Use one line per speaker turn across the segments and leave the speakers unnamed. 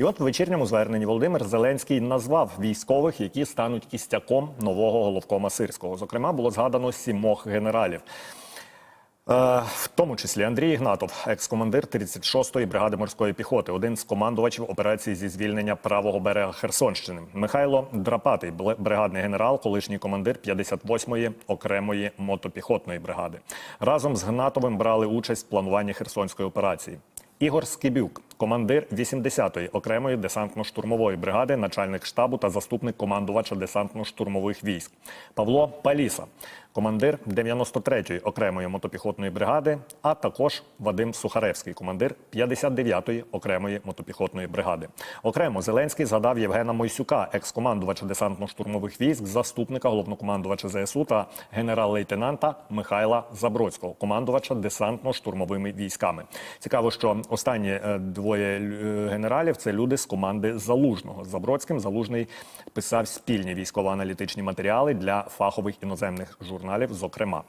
І от в вечірньому зверненні Володимир Зеленський назвав військових, які стануть кістяком нового головкома Сирського. Зокрема, було згадано сімох генералів. Е, В тому числі Андрій Ігнатов, екс-командир 36-ї бригади морської піхоти, один з командувачів операції зі звільнення правого берега Херсонщини. Михайло Драпатий, бригадний генерал, колишній командир 58-ї окремої мотопіхотної бригади. Разом з Гнатовим брали участь в плануванні Херсонської операції. Ігор Скибюк, командир 80-ї окремої десантно-штурмової бригади, начальник штабу та заступник командувача десантно-штурмових військ. Павло Паліса, командир 93-ї окремої мотопіхотної бригади, а також Вадим Сухаревський, командир 59-ї окремої мотопіхотної бригади. Окремо Зеленський згадав Євгена Мойсюка, екс-командувача десантно-штурмових військ, заступника головнокомандувача ЗСУ та генерал-лейтенанта Михайла Забродського, командувача десантно-штурмовими військами. Цікаво, що останні е, двоє е, генералів це люди з команди Залужного. З Забродським Залужний писав спільні військово-аналітичні матеріали для фахових іноземних журналів, зокрема.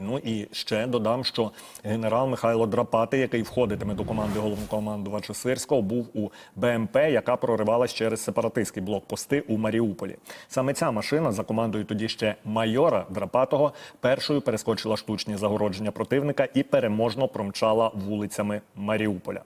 Ну і ще додам, що генерал Михайло Драпати, який входитиме до команди головнокомандувача Сирського, був у БМП, яка проривалась через сепаратистські блокпости у Маріуполі. Саме ця машина за командою тоді ще майора Драпатого першою перескочила штучні загородження противника і переможно промчала вулицями Маріуполя.